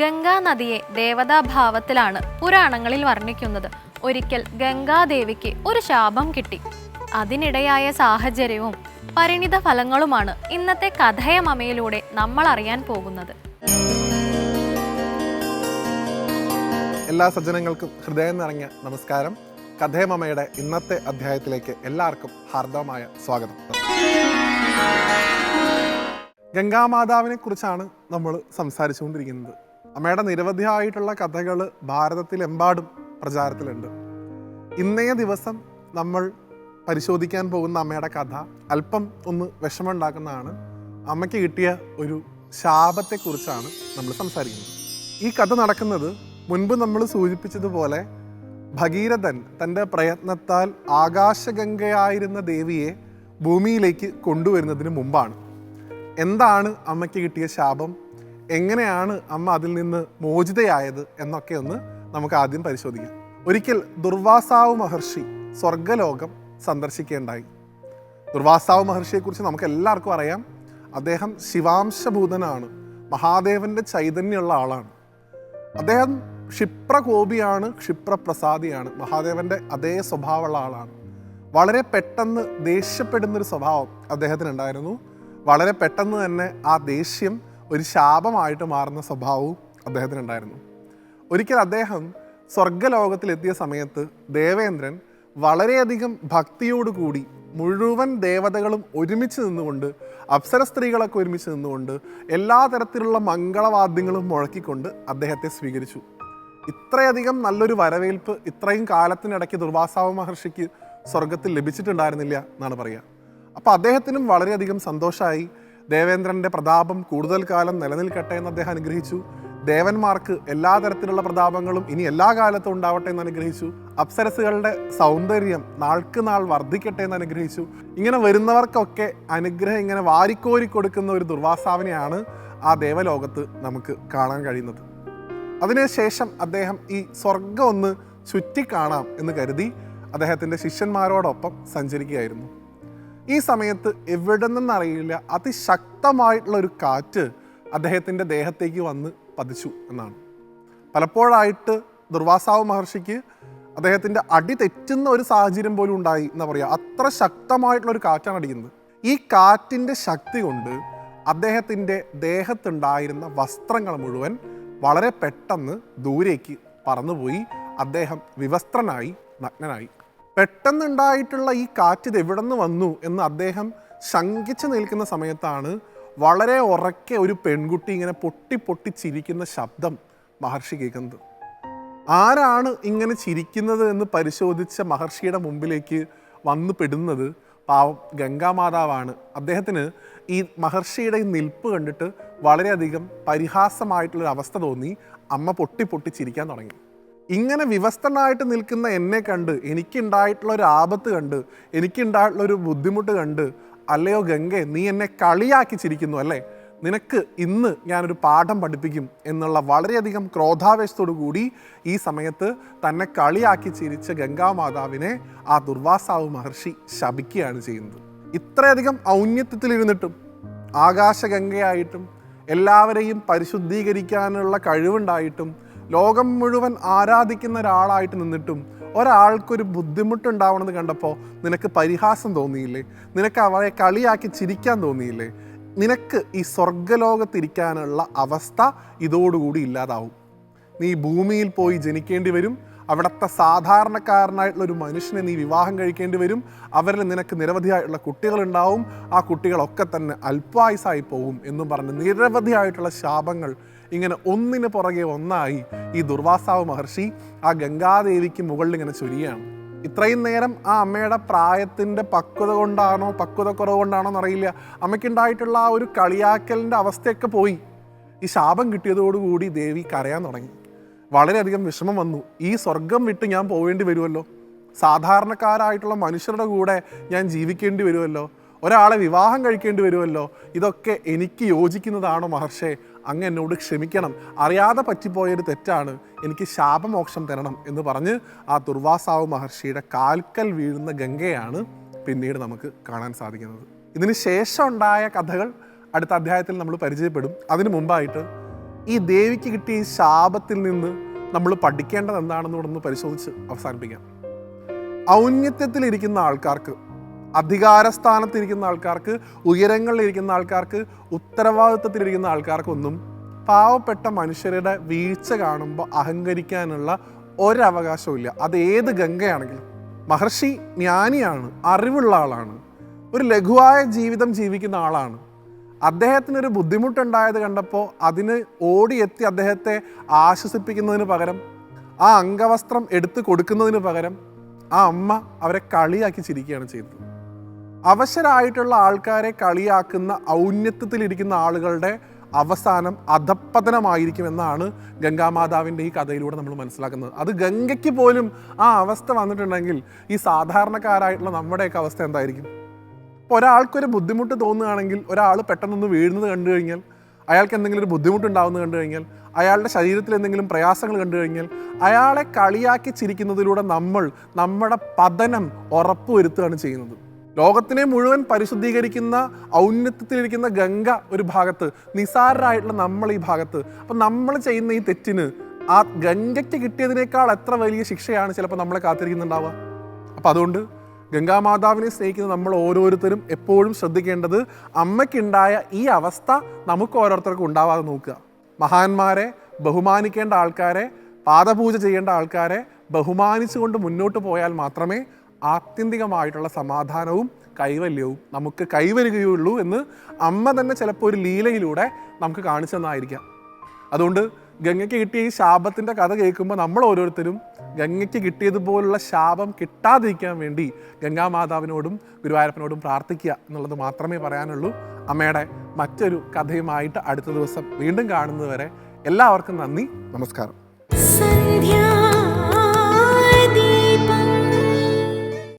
ഗംഗാ നദിയെ ദേവതാഭാവത്തിലാണ് പുരാണങ്ങളിൽ വർണിക്കുന്നത്. ഒരിക്കൽ ഗംഗാദേവിക്ക് ഒരു ശാപം കിട്ടി. അതിനിടയായ സാഹചര്യവും പരിണിത ഫലങ്ങളുമാണ് ഇന്നത്തെ കഥയമമയിലൂടെ നമ്മൾ അറിയാൻ പോകുന്നത്. എല്ലാ സജ്ജനങ്ങൾക്കും ഹൃദയം നിറഞ്ഞ നമസ്കാരം. കഥയമമയുടെ ഇന്നത്തെ അധ്യായത്തിലേക്ക് എല്ലാവർക്കും ഹാർദവമായ സ്വാഗതം. ഗംഗാമാതാവിനെ കുറിച്ചാണ് നമ്മൾ സംസാരിച്ചുകൊണ്ടിരിക്കുന്നത്. അമ്മയുടെ നിരവധിയായിട്ടുള്ള കഥകൾ ഭാരതത്തിലെമ്പാടും പ്രചാരത്തിലുണ്ട്. ഇന്നേ ദിവസം നമ്മൾ പരിശോധിക്കാൻ പോകുന്ന അമ്മയുടെ കഥ അല്പം ഒന്ന് വിഷമമുണ്ടാക്കുന്നതാണ്. അമ്മയ്ക്ക് കിട്ടിയ ഒരു ശാപത്തെക്കുറിച്ചാണ് നമ്മൾ സംസാരിക്കുന്നത്. ഈ കഥ നടക്കുന്നത് മുൻപ് നമ്മൾ സൂചിപ്പിച്ചതുപോലെ ഭഗീരഥൻ തന്റെ പ്രയത്നത്താൽ ആകാശഗംഗയായിരുന്ന ദേവിയെ ഭൂമിയിലേക്ക് കൊണ്ടുവരുന്നതിന് മുമ്പാണ്. എന്താണ് അമ്മയ്ക്ക് കിട്ടിയ ശാപം? എങ്ങനെയാണ് അമ്മ അതിൽ നിന്ന് മോചിതയായത് എന്നൊക്കെ ഒന്ന് നമുക്ക് ആദ്യം പരിശോധിക്കാം. ഒരിക്കൽ ദുർവാസാവ് മഹർഷി സ്വർഗലോകം സന്ദർശിക്കേണ്ടായി. ദുർവാസാവ് മഹർഷിയെക്കുറിച്ച് നമുക്ക് എല്ലാവർക്കും അറിയാം. അദ്ദേഹം ശിവാംശഭൂതനാണ്. മഹാദേവന്റെ ചൈതന്യമുള്ള ആളാണ്. അദ്ദേഹം ക്ഷിപ്രകോപിയാണ് ക്ഷിപ്രപ്രസാദിയാണ്. മഹാദേവന്റെ അതേ സ്വഭാവമുള്ള ആളാണ്. വളരെ പെട്ടെന്ന് ദേഷ്യപ്പെടുന്നൊരു സ്വഭാവം അദ്ദേഹത്തിന് ഉണ്ടായിരുന്നു വളരെ പെട്ടെന്ന് തന്നെ ആ ദേഷ്യം ഒരു ശാപമായിട്ട് മാറുന്ന സ്വഭാവവും അദ്ദേഹത്തിനുണ്ടായിരുന്നു. ഒരിക്കൽ അദ്ദേഹം സ്വർഗലോകത്തിലെത്തിയ സമയത്ത് ദേവേന്ദ്രൻ വളരെയധികം ഭക്തിയോടുകൂടി മുഴുവൻ ദേവതകളും ഒരുമിച്ച് നിന്നുകൊണ്ട് അപ്സര സ്ത്രീകളൊക്കെ ഒരുമിച്ച് നിന്നുകൊണ്ട് എല്ലാ തരത്തിലുള്ള മംഗളവാദ്യങ്ങളും മുഴക്കിക്കൊണ്ട് അദ്ദേഹത്തെ സ്വീകരിച്ചു. ഇത്രയധികം നല്ലൊരു വരവേൽപ്പ് ഇത്രയും കാലത്തിനിടയ്ക്ക് ദുർവാസാവ മഹർഷിക്ക് സ്വർഗത്തിൽ ലഭിച്ചിട്ടുണ്ടായിരുന്നില്ല എന്നാണ് പറയുക. അപ്പോൾ അദ്ദേഹത്തിനും വളരെയധികം സന്തോഷമായി. ദേവേന്ദ്രന്റെ പ്രതാപം കൂടുതൽ കാലം നിലനിൽക്കട്ടെ എന്ന് അദ്ദേഹം അനുഗ്രഹിച്ചു. ദേവന്മാർക്ക് എല്ലാ തരത്തിലുള്ള പ്രതാപങ്ങളും ഇനി എല്ലാ കാലത്തും ഉണ്ടാവട്ടെ എന്ന് അനുഗ്രഹിച്ചു. അപ്സരസുകളുടെ സൗന്ദര്യം നാൾക്ക് നാൾ വർദ്ധിക്കട്ടെ എന്ന് അനുഗ്രഹിച്ചു. ഇങ്ങനെ വരുന്നവർക്കൊക്കെ അനുഗ്രഹം ഇങ്ങനെ വാരിക്കോരി കൊടുക്കുന്ന ഒരു ദുർവാസാവിനെയാണ് ആ ദേവലോകത്ത് നമുക്ക് കാണാൻ കഴിയുന്നത്. അതിനുശേഷം അദ്ദേഹം ഈ സ്വർഗം ഒന്ന് ചുറ്റിക്കാണാം എന്ന് കരുതി അദ്ദേഹത്തിന്റെ ശിഷ്യന്മാരോടൊപ്പം സഞ്ചരിക്കുകയായിരുന്നു. ഈ സമയത്ത് എവിടെ നിന്നറിയില്ല അതിശക്തമായിട്ടുള്ള ഒരു കാറ്റ് അദ്ദേഹത്തിന്റെ ദേഹത്തേക്ക് വന്ന് പതിച്ചു എന്നാണ്. പലപ്പോഴായിട്ട് ദുർവാസാവ് മഹർഷിക്ക് അദ്ദേഹത്തിന്റെ അടി തെറ്റുന്ന ഒരു സാഹചര്യം പോലും ഉണ്ടായി എന്ന് പറയുക അത്ര ശക്തമായിട്ടുള്ള ഒരു കാറ്റാണ് അടിക്കുന്നത്. ഈ കാറ്റിന്റെ ശക്തി കൊണ്ട് അദ്ദേഹത്തിന്റെ ദേഹത്തുണ്ടായിരുന്ന വസ്ത്രങ്ങൾ മുഴുവൻ വളരെ പെട്ടെന്ന് ദൂരേക്ക് പറന്നുപോയി. അദ്ദേഹം വിവസ്ത്രനായി നഗ്നനായി. പെട്ടെന്നുണ്ടായിട്ടുള്ള ഈ കാറ്റ് ഇത് എവിടെ നിന്ന് വന്നു എന്ന് അദ്ദേഹം ശങ്കിച്ചു നിൽക്കുന്ന സമയത്താണ് വളരെ ഉറക്കെ ഒരു പെൺകുട്ടി ഇങ്ങനെ പൊട്ടി പൊട്ടി ചിരിക്കുന്ന ശബ്ദം മഹർഷി കേൾക്കുന്നത്. ആരാണ് ഇങ്ങനെ ചിരിക്കുന്നത് എന്ന് പരിശോധിച്ച മഹർഷിയുടെ മുമ്പിലേക്ക് വന്നു പെടുന്നത് പാവം ഗംഗാമാതാവാണ്. അദ്ദേഹത്തിന് ഈ മഹർഷിയുടെ ഈ നിൽപ്പ് കണ്ടിട്ട് വളരെയധികം പരിഹാസമായിട്ടുള്ളൊരു അവസ്ഥ തോന്നി. അമ്മ പൊട്ടി പൊട്ടി ചിരിക്കാൻ തുടങ്ങി. ഇങ്ങനെ വിവസ്ത്രനായിട്ട് നിൽക്കുന്ന എന്നെ കണ്ട് എനിക്കുണ്ടായിട്ടുള്ള ഒരു ആപത്ത് കണ്ട് എനിക്കുണ്ടായിട്ടുള്ള ഒരു ബുദ്ധിമുട്ട് കണ്ട് അല്ലയോ ഗംഗെ നീ എന്നെ കളിയാക്കി ചിരിക്കുന്നു അല്ലേ? നിനക്ക് ഇന്ന് ഞാനൊരു പാഠം പഠിപ്പിക്കും എന്നുള്ള വളരെയധികം ക്രോധാവേശത്തോടു കൂടി ഈ സമയത്ത് തന്നെ കളിയാക്കി ചിരിച്ച ഗംഗാമാതാവിനെ ആ ദുർവാസാവ് മഹർഷി ശപിക്കുകയാണ് ചെയ്യുന്നത്. ഇത്രയധികം ഔന്നത്യത്തിലിരുന്നിട്ടും ആകാശഗംഗയായിട്ടും എല്ലാവരെയും പരിശുദ്ധീകരിക്കാനുള്ള കഴിവുണ്ടായിട്ടും ലോകം മുഴുവൻ ആരാധിക്കുന്ന ഒരാളായിട്ട് നിന്നിട്ടും ഒരാൾക്കൊരു ബുദ്ധിമുട്ടുണ്ടാവണമെന്ന് കണ്ടപ്പോൾ നിനക്ക് പരിഹാസം തോന്നിയില്ലേ? നിനക്ക് അവരെ കളിയാക്കി ചിരിക്കാൻ തോന്നിയില്ലേ? നിനക്ക് ഈ സ്വർഗലോകത്തിരിക്കാനുള്ള അവസ്ഥ ഇതോടുകൂടി ഇല്ലാതാവും. നീ ഭൂമിയിൽ പോയി ജനിക്കേണ്ടി വരും അവിടുത്തെ സാധാരണക്കാരനായിട്ടുള്ള ഒരു മനുഷ്യനെ നീ വിവാഹം കഴിക്കേണ്ടി വരും. അവരിൽ നിനക്ക് നിരവധിയായിട്ടുള്ള കുട്ടികളുണ്ടാവും. ആ കുട്ടികളൊക്കെ തന്നെ അല്പായുസായി പോകും എന്നും പറഞ്ഞ് നിരവധിയായിട്ടുള്ള ശാപങ്ങൾ ഇങ്ങനെ ഒന്നിന് പുറകെ ഒന്നായി ഈ ദുർവാസാവ് മഹർഷി ആ ഗംഗാദേവിക്ക് മുകളിൽ ഇങ്ങനെ ചൊരിയാണ് ഇത്രയും നേരം ആ അമ്മയുടെ പ്രായത്തിന്റെ പക്വത കൊണ്ടാണോ പക്വത കുറവ് കൊണ്ടാണോ എന്നറിയില്ല. അമ്മയ്ക്കുണ്ടായിട്ടുള്ള ആ ഒരു കളിയാക്കലിന്റെ അവസ്ഥയൊക്കെ പോയി. ഈ ശാപം കിട്ടിയതോടുകൂടി ദേവി കരയാൻ തുടങ്ങി. വളരെയധികം വിഷമം വന്നു. ഈ സ്വർഗം വിട്ട് ഞാൻ പോവേണ്ടി വരുമല്ലോ? സാധാരണക്കാരായിട്ടുള്ള മനുഷ്യരുടെ കൂടെ ഞാൻ ജീവിക്കേണ്ടി വരുമല്ലോ? ഒരാളെ വിവാഹം കഴിക്കേണ്ടി വരുമല്ലോ? ഇതൊക്കെ എനിക്ക് യോജിക്കുന്നതാണോ മഹർഷേ? അങ്ങ് എന്നോട് ക്ഷമിക്കണം. അറിയാതെ പറ്റിപ്പോയൊരു തെറ്റാണ്. എനിക്ക് ശാപമോക്ഷം തരണം എന്ന് പറഞ്ഞ് ആ ദുർവാസാവ് മഹർഷിയുടെ കാൽക്കൽ വീഴുന്ന ഗംഗയാണ് പിന്നീട് നമുക്ക് കാണാൻ സാധിക്കുന്നത്. ഇതിന് ശേഷം ഉണ്ടായ കഥകൾ അടുത്ത അധ്യായത്തിൽ നമ്മൾ പരിചയപ്പെടും. അതിനു മുമ്പായിട്ട് ഈ ദേവിക്ക് കിട്ടിയ ഈ ശാപത്തിൽ നിന്ന് നമ്മൾ പഠിക്കേണ്ടത് എന്താണെന്ന് ഇവിടെ പരിശോധിച്ച് അവസാനിപ്പിക്കാം. ഔന്നത്യത്തിലിരിക്കുന്ന ആൾക്കാർക്ക് അധികാരസ്ഥാനത്തിരിക്കുന്ന ആൾക്കാർക്ക് ഉയരങ്ങളിലിരിക്കുന്ന ആൾക്കാർക്ക് ഉത്തരവാദിത്വത്തിലിരിക്കുന്ന ആൾക്കാർക്കൊന്നും പാവപ്പെട്ട മനുഷ്യരുടെ വീഴ്ച കാണുമ്പോൾ അഹങ്കരിക്കാനുള്ള ഒരവകാശവും ഇല്ല അത് ഏത് ഗംഗയാണെങ്കിലും. മഹർഷി ജ്ഞാനിയാണ് അറിവുള്ള ആളാണ്. ഒരു ലഘുവായ ജീവിതം ജീവിക്കുന്ന ആളാണ്. അദ്ദേഹത്തിനൊരു ബുദ്ധിമുട്ടുണ്ടായത് കണ്ടപ്പോൾ അതിന് ഓടിയെത്തി അദ്ദേഹത്തെ ആശ്വസിപ്പിക്കുന്നതിന് പകരം ആ അംഗവസ്ത്രം എടുത്തു കൊടുക്കുന്നതിന് പകരം ആ അമ്മ അവരെ കളിയാക്കി ചിരിക്കുകയാണ് ചെയ്തത്. അവശരായിട്ടുള്ള ആൾക്കാരെ കളിയാക്കുന്ന ഔന്നത്യത്തിലിരിക്കുന്ന ആളുകളുടെ അവസാനം അധപ്പതനമായിരിക്കും എന്നാണ് ഗംഗാമാതാവിന്റെ ഈ കഥയിലൂടെ നമ്മൾ മനസ്സിലാക്കുന്നത്. അത് ഗംഗയ്ക്ക് പോലും ആ അവസ്ഥ വന്നിട്ടുണ്ടെങ്കിൽ ഈ സാധാരണക്കാരായിട്ടുള്ള നമ്മുടെയൊക്കെ അവസ്ഥ എന്തായിരിക്കും? ഇപ്പോൾ ഒരാൾക്കൊരു ബുദ്ധിമുട്ട് തോന്നുകയാണെങ്കിൽ ഒരാൾ പെട്ടെന്നൊന്ന് വീഴുന്നത് കണ്ടു കഴിഞ്ഞാൽ അയാൾക്ക് എന്തെങ്കിലും ഒരു ബുദ്ധിമുട്ടുണ്ടാവുന്നത് കണ്ടു കഴിഞ്ഞാൽ അയാളുടെ ശരീരത്തിൽ എന്തെങ്കിലും പ്രയാസങ്ങൾ കണ്ടു കഴിഞ്ഞാൽ അയാളെ കളിയാക്കി ചിരിക്കുന്നതിലൂടെ നമ്മൾ നമ്മുടെ പതനം ഉറപ്പുവരുത്തുകയാണ് ചെയ്യുന്നത്. ലോകത്തിനെ മുഴുവൻ പരിശുദ്ധീകരിക്കുന്ന ഔന്നത്യത്തിലിരിക്കുന്ന ഗംഗ ഒരു ഭാഗത്ത് നിസാരരായിട്ടുള്ള നമ്മൾ ഈ ഭാഗത്ത്. അപ്പം നമ്മൾ ചെയ്യുന്ന ഈ തെറ്റിന് ആ ഗംഗയ്ക്ക് കിട്ടിയതിനേക്കാൾ എത്ര വലിയ ശിക്ഷയാണ് ചിലപ്പോൾ നമ്മളെ കാത്തിരിക്കുന്നുണ്ടാവുക? അപ്പം അതുകൊണ്ട് ഗംഗാമാതാവിനെ സ്നേഹിക്കുന്ന നമ്മൾ ഓരോരുത്തരും എപ്പോഴും ശ്രദ്ധിക്കേണ്ടത് അമ്മയ്ക്കുണ്ടായ ഈ അവസ്ഥ നമുക്ക് ഓരോരുത്തർക്കും ഉണ്ടാവാതെ നോക്കുക. മഹാന്മാരെ ബഹുമാനിക്കേണ്ട ആൾക്കാരെ പാദപൂജ ചെയ്യേണ്ട ആൾക്കാരെ ബഹുമാനിച്ചുകൊണ്ട് മുന്നോട്ട് പോയാൽ മാത്രമേ ആത്യന്തികമായിട്ടുള്ള സമാധാനവും കൈവല്യവും നമുക്ക് കൈവരികയുള്ളൂ എന്ന് അമ്മ തന്നെ ചിലപ്പോൾ ഒരു ലീലയിലൂടെ നമുക്ക് കാണിച്ചു തന്നായിരിക്കാം. അതുകൊണ്ട് ഗംഗയ്ക്ക് കിട്ടിയ ഈ ശാപത്തിന്റെ കഥ കേൾക്കുമ്പോൾ നമ്മൾ ഓരോരുത്തരും ഗംഗയ്ക്ക് കിട്ടിയതുപോലുള്ള ശാപം കിട്ടാതിരിക്കാൻ വേണ്ടി ഗംഗാമാതാവിനോടും ഗുരുവായൂരപ്പനോടും പ്രാർത്ഥിക്കുക എന്നുള്ളത് മാത്രമേ പറയാനുള്ളൂ. അമ്മയുടെ മറ്റൊരു കഥയുമായിട്ട് അടുത്ത ദിവസം വീണ്ടും കാണുന്നതുവരെ എല്ലാവർക്കും നന്ദി. നമസ്കാരം.